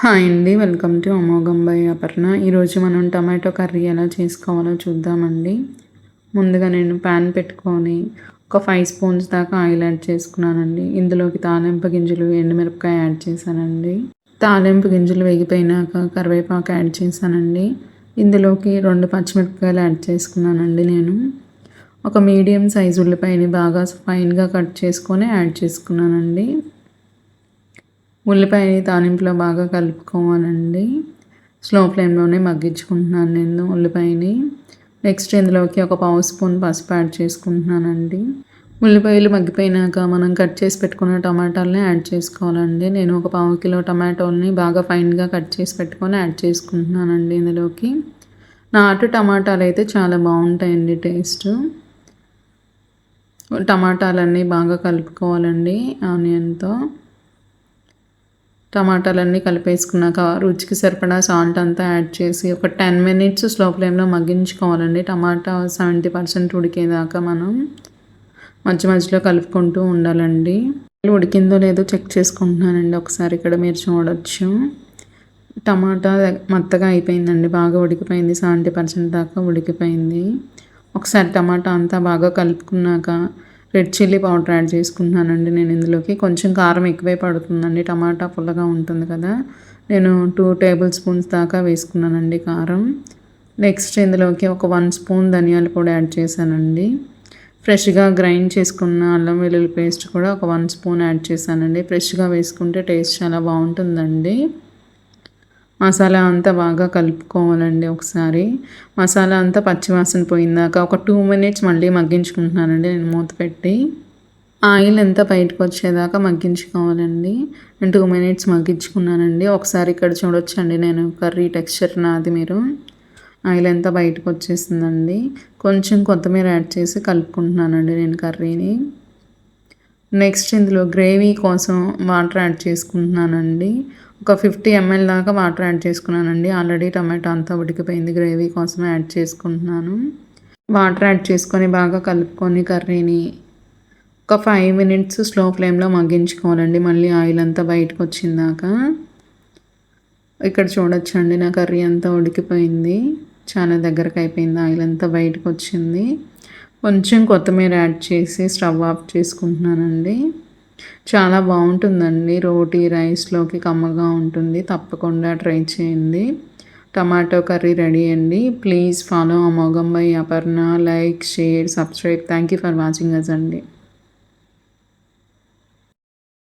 Hi అండి welcome to అమోఘం by Aparna. ఈరోజు మనం టమాటో కర్రీ ఎలా చేసుకోవాలో చూద్దామండి. ముందుగా నేను ప్యాన్ పెట్టుకొని ఒక ఫైవ్ స్పూన్స్ దాకా ఆయిల్ యాడ్ చేసుకున్నానండి. ఇందులోకి తాలింపు గింజలు ఎండుమిరపకాయ యాడ్ చేశానండి. తాలింపు గింజలు వేగిపోయినాక కరివేపాకు యాడ్ చేశానండి. ఇందులోకి రెండు పచ్చిమిరపకాయలు యాడ్ చేసుకున్నానండి నేను. ఒక మీడియం సైజు ఉల్లిపాయని బాగా ఫైన్గా కట్ చేసుకొని యాడ్ చేసుకున్నానండి. ఉల్లిపాయ తాలింపులో బాగా కలుపుకోవాలండి. స్లో ఫ్లేమ్లోనే మగ్గించుకుంటున్నాను నేను ఉల్లిపాయని. నెక్స్ట్ ఇందులోకి ఒక పావు స్పూన్ పసుపు యాడ్ చేసుకుంటున్నానండి. ఉల్లిపాయలు మగ్గిపోయినాక మనం కట్ చేసి పెట్టుకున్న టమాటాలని యాడ్ చేసుకోవాలండి. నేను ఒక పావు కిలో టమాటోల్ని బాగా ఫైన్గా కట్ చేసి పెట్టుకొని యాడ్ చేసుకుంటున్నానండి ఇందులోకి. నాటు టమాటాలు అయితే చాలా బాగుంటాయండి టేస్ట్. టమాటాలన్నీ బాగా కలుపుకోవాలండి ఆనియన్తో. టమాటాలన్నీ కలిపేసుకున్నాక రుచికి సరిపడా సాల్ట్ అంతా యాడ్ చేసి ఒక టెన్ మినిట్స్ స్లో ఫ్లేమ్లో మగ్గించుకోవాలండి. టమాటా సెవెంటీ పర్సెంట్ ఉడికేదాకా మనం మధ్య మధ్యలో కలుపుకుంటూ ఉండాలండి. ఉడికిందో లేదో చెక్ చేసుకుంటున్నానండి. ఒకసారి ఇక్కడ మీరు చూడొచ్చు. టమాటా మెత్తగా అయిపోయిందండి. బాగా ఉడికిపోయింది. సెవెంటీ పర్సెంట్ దాకా ఉడికిపోయింది. ఒకసారి టమాటా అంతా బాగా కలుపుకున్నాక రెడ్ చిల్లీ పౌడర్ యాడ్ చేసుకుంటున్నానండి నేను ఇందులోకి. కొంచెం కారం ఎక్కువే పడుతుందండి. టమాటా పుల్లగా ఉంటుంది కదా. నేను టూ టేబుల్ స్పూన్స్ దాకా వేసుకున్నానండి కారం. నెక్స్ట్ ఇందులోకి ఒక వన్ స్పూన్ ధనియాలు కూడా యాడ్ చేశానండి. ఫ్రెష్గా గ్రైండ్ చేసుకున్న అల్లం వెల్లుల్లి పేస్ట్ కూడా ఒక వన్ స్పూన్ యాడ్ చేశానండి. ఫ్రెష్గా వేసుకుంటే టేస్ట్ చాలా బాగుంటుందండి. మసాలా అంతా బాగా కలుపుకోవాలండి ఒకసారి. మసాలా అంతా పచ్చివాసన పోయిందాక ఒక టూ మినిట్స్ మళ్ళీ మగ్గించుకుంటున్నానండి నేను మూత పెట్టి. ఆయిల్ ఎంత బయటకు వచ్చేదాకా మగ్గించుకోవాలండి. నేను టూ మినిట్స్ మగ్గించుకున్నానండి. ఒకసారి ఇక్కడ చూడొచ్చండి నేను కర్రీ టెక్స్చర్ నాది మీరు. ఆయిల్ ఎంత బయటకు వచ్చేసిందండి. కొంచెం కొత్తిమీర యాడ్ చేసి కలుపుకుంటున్నానండి నేను కర్రీని. నెక్స్ట్ ఇందులో గ్రేవీ కోసం వాటర్ యాడ్ చేసుకుంటున్నానండి. ఒక ఫిఫ్టీ ఎంఎల్ దాకా వాటర్ యాడ్ చేసుకున్నానండి. ఆల్రెడీ టమాటో అంతా ఉడికిపోయింది. గ్రేవీ కోసం యాడ్ చేసుకుంటున్నాను. వాటర్ యాడ్ చేసుకొని బాగా కలుపుకొని కర్రీని ఒక ఫైవ్ మినిట్స్ స్లో ఫ్లేమ్లో మగ్గించుకోవాలండి. మళ్ళీ ఆయిల్ అంతా బయటకు వచ్చిందాక ఇక్కడ చూడొచ్చండి నా కర్రీ అంతా ఉడికిపోయింది. చాలా దగ్గరకు అయిపోయింది. ఆయిల్ అంతా బయటకు వచ్చింది. కొంచెం కొత్తిమీర యాడ్ చేసి స్టవ్ ఆఫ్ చేసుకుంటున్నానండి. చాలా బాగుంటుందండి. రోటీ రైస్లోకి కమ్మగా ఉంటుంది. తప్పకుండా ట్రై చేయండి. టమాటో కర్రీ రెడీ అండి. ప్లీజ్ ఫాలో అమోఘం by Aparna. Like share subscribe. Thank you for watching us అండి.